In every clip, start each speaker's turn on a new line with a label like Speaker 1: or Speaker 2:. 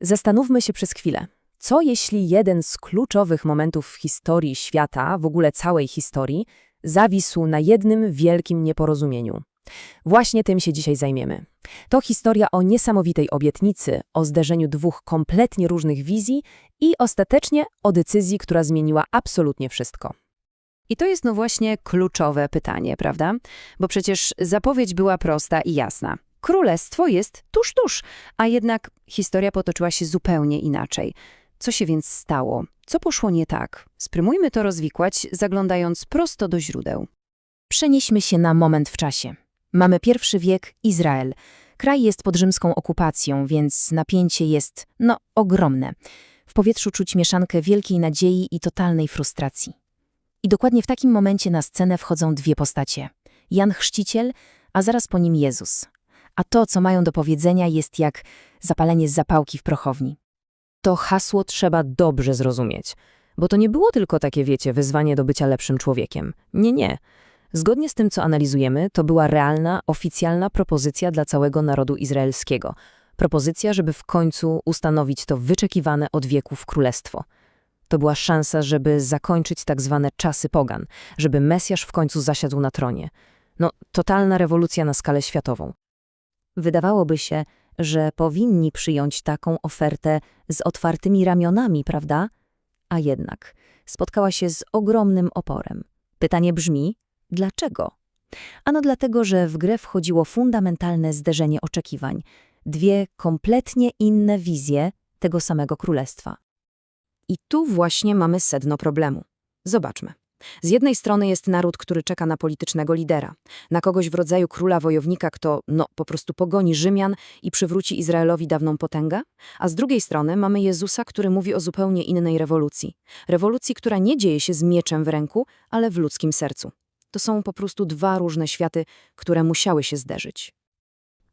Speaker 1: Zastanówmy się przez chwilę. Co jeśli jeden z kluczowych momentów w historii świata, w ogóle całej historii, zawisł na jednym wielkim nieporozumieniu? Właśnie tym się dzisiaj zajmiemy. To historia o niesamowitej obietnicy, o zderzeniu dwóch kompletnie różnych wizji i ostatecznie o decyzji, która zmieniła absolutnie wszystko.
Speaker 2: I to jest no właśnie kluczowe pytanie, prawda? Bo przecież zapowiedź była prosta i jasna. Królestwo jest tuż, tuż, a jednak historia potoczyła się zupełnie inaczej. Co się więc stało? Co poszło nie tak? Spróbujmy to rozwikłać, zaglądając prosto do źródeł.
Speaker 1: Przenieśmy się na moment w czasie. Mamy pierwszy wiek Izrael. Kraj jest pod rzymską okupacją, więc napięcie jest, no, ogromne. W powietrzu czuć mieszankę wielkiej nadziei i totalnej frustracji. I dokładnie w takim momencie na scenę wchodzą dwie postacie. Jan Chrzciciel, a zaraz po nim Jezus. A to, co mają do powiedzenia, jest jak zapalenie zapałki w prochowni. To hasło trzeba dobrze zrozumieć, bo to nie było tylko takie, wiecie, wyzwanie do bycia lepszym człowiekiem. Nie, nie. Zgodnie z tym, co analizujemy, to była realna, oficjalna propozycja dla całego narodu izraelskiego. Propozycja, żeby w końcu ustanowić to wyczekiwane od wieków królestwo. To była szansa, żeby zakończyć tak zwane czasy pogan, żeby Mesjasz w końcu zasiadł na tronie. No, totalna rewolucja na skalę światową. Wydawałoby się, że powinni przyjąć taką ofertę z otwartymi ramionami, prawda? A jednak spotkała się z ogromnym oporem. Pytanie brzmi, dlaczego? Ano dlatego, że w grę wchodziło fundamentalne zderzenie oczekiwań, dwie kompletnie inne wizje tego samego królestwa. I tu właśnie mamy sedno problemu. Zobaczmy. Z jednej strony jest naród, który czeka na politycznego lidera, na kogoś w rodzaju króla wojownika, kto no, po prostu pogoni Rzymian i przywróci Izraelowi dawną potęgę, a z drugiej strony mamy Jezusa, który mówi o zupełnie innej rewolucji. Rewolucji, która nie dzieje się z mieczem w ręku, ale w ludzkim sercu. To są po prostu dwa różne światy, które musiały się zderzyć.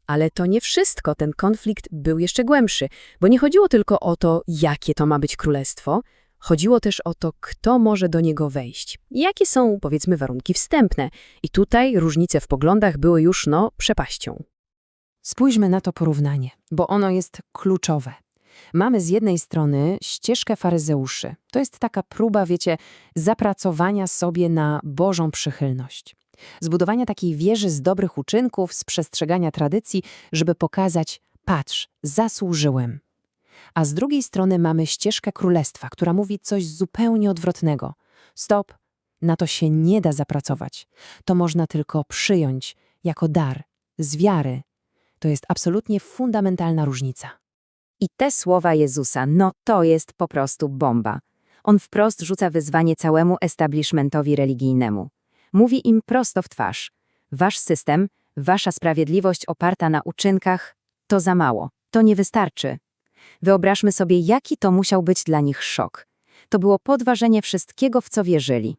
Speaker 3: Ale to nie wszystko, ten konflikt był jeszcze głębszy, bo nie chodziło tylko o to, jakie to ma być królestwo, chodziło też o to, kto może do niego wejść. Jakie są, powiedzmy, warunki wstępne. I tutaj różnice w poglądach były już, no, przepaścią.
Speaker 1: Spójrzmy na to porównanie, bo ono jest kluczowe. Mamy z jednej strony ścieżkę faryzeuszy. To jest taka próba, wiecie, zapracowania sobie na Bożą przychylność. Zbudowania takiej wieży z dobrych uczynków, z przestrzegania tradycji, żeby pokazać, patrz, zasłużyłem. A z drugiej strony mamy ścieżkę królestwa, która mówi coś zupełnie odwrotnego. Stop, na to się nie da zapracować. To można tylko przyjąć jako dar, z wiary. To jest absolutnie fundamentalna różnica.
Speaker 2: I te słowa Jezusa, no to jest po prostu bomba. On wprost rzuca wyzwanie całemu establishmentowi religijnemu. Mówi im prosto w twarz. Wasz system, wasza sprawiedliwość oparta na uczynkach, to za mało, to nie wystarczy. Wyobraźmy sobie, jaki to musiał być dla nich szok. To było podważenie wszystkiego, w co wierzyli.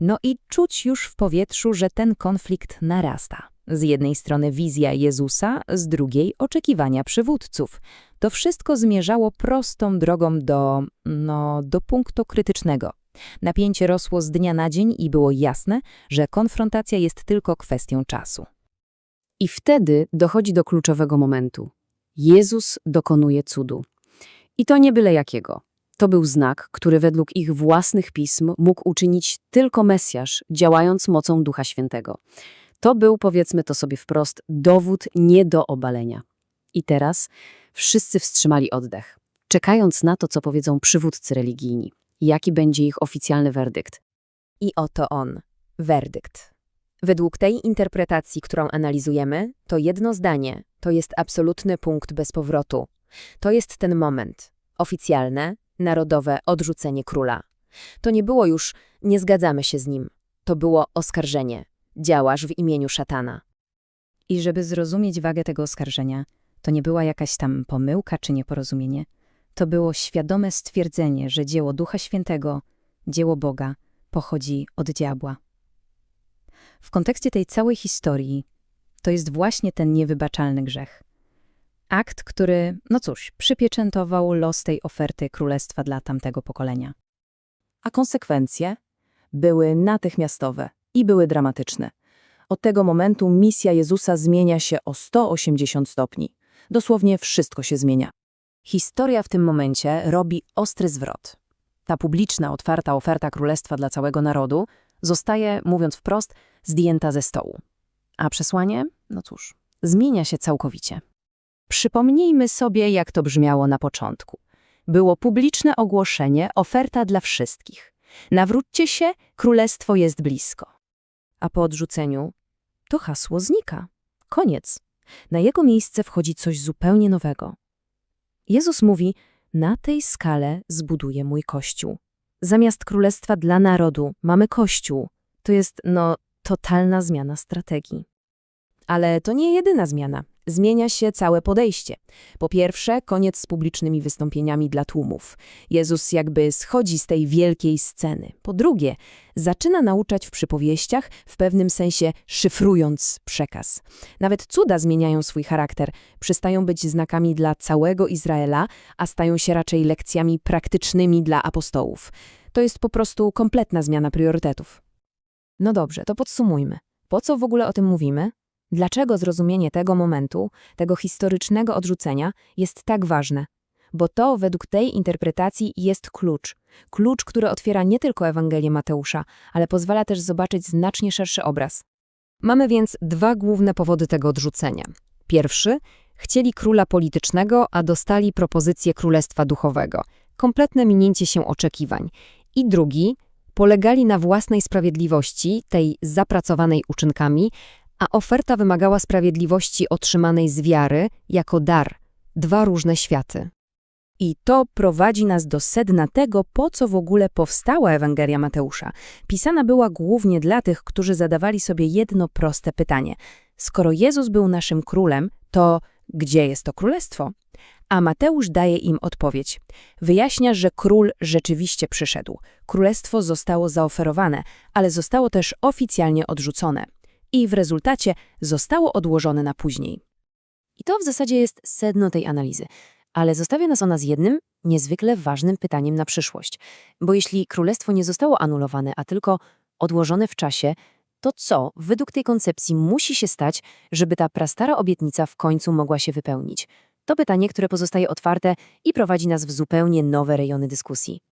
Speaker 1: No i czuć już w powietrzu, że ten konflikt narasta. Z jednej strony wizja Jezusa, z drugiej oczekiwania przywódców. To wszystko zmierzało prostą drogą do, no, do punktu krytycznego. Napięcie rosło z dnia na dzień i było jasne, że konfrontacja jest tylko kwestią czasu.
Speaker 3: I wtedy dochodzi do kluczowego momentu. Jezus dokonuje cudu. I to nie byle jakiego. To był znak, który według ich własnych pism mógł uczynić tylko Mesjasz, działając mocą Ducha Świętego. To był, powiedzmy to sobie wprost, dowód nie do obalenia. I teraz wszyscy wstrzymali oddech, czekając na to, co powiedzą przywódcy religijni. Jaki będzie ich oficjalny werdykt.
Speaker 1: I oto on, werdykt. Według tej interpretacji, którą analizujemy, to jedno zdanie to jest absolutny punkt bez powrotu. To jest ten moment. Oficjalne, narodowe odrzucenie króla. To nie było już nie zgadzamy się z nim. To było oskarżenie. Działasz w imieniu szatana. I żeby zrozumieć wagę tego oskarżenia, to nie była jakaś tam pomyłka czy nieporozumienie. To było świadome stwierdzenie, że dzieło Ducha Świętego, dzieło Boga, pochodzi od diabła. W kontekście tej całej historii to jest właśnie ten niewybaczalny grzech. Akt, który, no cóż, przypieczętował los tej oferty królestwa dla tamtego pokolenia. A konsekwencje były natychmiastowe i były dramatyczne. Od tego momentu misja Jezusa zmienia się o 180 stopni. Dosłownie wszystko się zmienia. Historia w tym momencie robi ostry zwrot. Ta publiczna, otwarta oferta królestwa dla całego narodu zostaje, mówiąc wprost, zdjęta ze stołu. A przesłanie? No cóż, zmienia się całkowicie.
Speaker 2: Przypomnijmy sobie, jak to brzmiało na początku. Było publiczne ogłoszenie, oferta dla wszystkich. Nawróćcie się, królestwo jest blisko.
Speaker 1: A po odrzuceniu to hasło znika. Koniec. Na jego miejsce wchodzi coś zupełnie nowego. Jezus mówi, na tej skale zbuduję mój kościół. Zamiast królestwa dla narodu mamy kościół. To jest, no, totalna zmiana strategii. Ale to nie jedyna zmiana. Zmienia się całe podejście. Po pierwsze, koniec z publicznymi wystąpieniami dla tłumów. Jezus jakby schodzi z tej wielkiej sceny. Po drugie, zaczyna nauczać w przypowieściach, w pewnym sensie szyfrując przekaz. Nawet cuda zmieniają swój charakter, przestają być znakami dla całego Izraela, a stają się raczej lekcjami praktycznymi dla apostołów. To jest po prostu kompletna zmiana priorytetów. No dobrze, to podsumujmy. Po co w ogóle o tym mówimy? Dlaczego zrozumienie tego momentu, tego historycznego odrzucenia jest tak ważne? Bo to według tej interpretacji jest klucz. Klucz, który otwiera nie tylko Ewangelię Mateusza, ale pozwala też zobaczyć znacznie szerszy obraz.
Speaker 4: Mamy więc dwa główne powody tego odrzucenia. Pierwszy chcieli króla politycznego, a dostali propozycję królestwa duchowego. Kompletne minięcie się oczekiwań. I drugi polegali na własnej sprawiedliwości, tej zapracowanej uczynkami, a oferta wymagała sprawiedliwości otrzymanej z wiary jako dar. Dwa różne światy.
Speaker 1: I to prowadzi nas do sedna tego, po co w ogóle powstała Ewangelia Mateusza. Pisana była głównie dla tych, którzy zadawali sobie jedno proste pytanie. Skoro Jezus był naszym królem, to gdzie jest to królestwo? A Mateusz daje im odpowiedź. Wyjaśnia, że król rzeczywiście przyszedł. Królestwo zostało zaoferowane, ale zostało też oficjalnie odrzucone. I w rezultacie zostało odłożone na później.
Speaker 2: I to w zasadzie jest sedno tej analizy. Ale zostawia nas ona z jednym, niezwykle ważnym pytaniem na przyszłość. Bo jeśli królestwo nie zostało anulowane, a tylko odłożone w czasie, to co według tej koncepcji musi się stać, żeby ta prastara obietnica w końcu mogła się wypełnić? To pytanie, które pozostaje otwarte i prowadzi nas w zupełnie nowe rejony dyskusji.